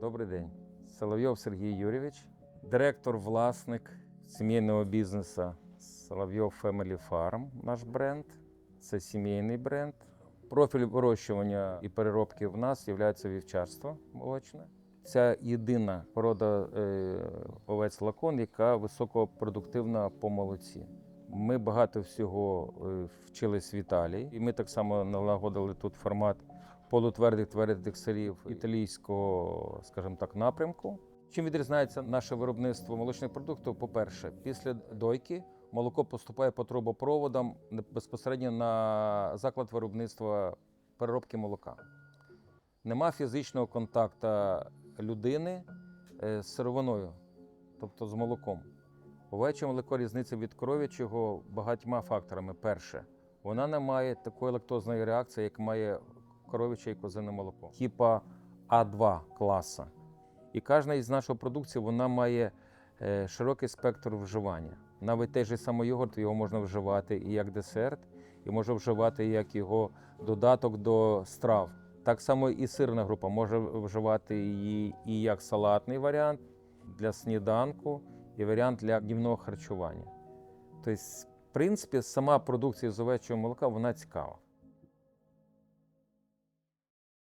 Добрий день. Соловйов Сергій Юрійович, директор, власник сімейного бізнесу Соловйов Family Farm, наш бренд. Це сімейний бренд. Профіль вирощування і переробки в нас є вівчарство молочне. Це єдина порода е, овець лакон, яка високопродуктивна по молоці. Ми багато всього е, вчились в Італії, і ми так само налагодили тут формат полутвердих твердих сирів італійського, скажімо так, напрямку. Чим відрізняється наше виробництво молочних продуктів? По-перше, після дойки молоко поступає по трубопроводам безпосередньо на заклад виробництва переробки молока. Нема фізичного контакту людини е, з сировиною, тобто з молоком. Овече молоко різниця від коров'ячого багатьма факторами. Перше, вона не має такої лактозної реакції, як має коров'яче і козине молоко, типа А2 класа. І кожна із нашої продукції вона має е, широкий спектр вживання. Навіть той же самий йогурт його можна вживати і як десерт, і можна вживати як його додаток до страв. Так само і сирна група може вживати її і як салатний варіант для сніданку, і варіант для днівного харчування. Тобто, в принципі, сама продукція з овечого молока вона цікава.